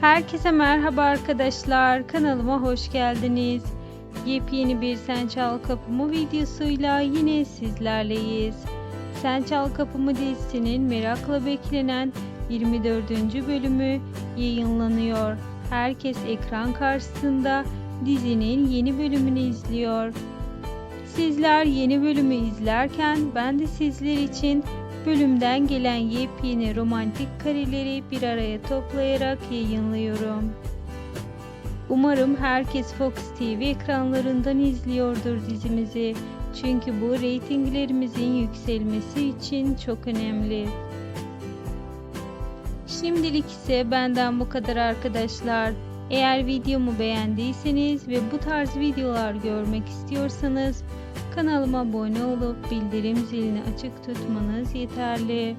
Herkese merhaba arkadaşlar. Kanalıma hoş geldiniz. Yepyeni bir Sen Çal Kapımı videosuyla yine sizlerleyiz. Sen Çal Kapımı dizisinin merakla beklenen 24. bölümü yayınlanıyor. Herkes ekran karşısında dizinin yeni bölümünü izliyor. Sizler yeni bölümü izlerken ben de sizler için bölümden gelen yepyeni romantik kareleri bir araya toplayarak yayınlıyorum. Umarım herkes Fox TV ekranlarından izliyordur dizimizi. Çünkü bu reytinglerimizin yükselmesi için çok önemli. Şimdilik ise benden bu kadar arkadaşlar. Eğer videomu beğendiyseniz ve bu tarz videolar görmek istiyorsanız kanalıma abone olup bildirim zilini açık tutmanız yeterli.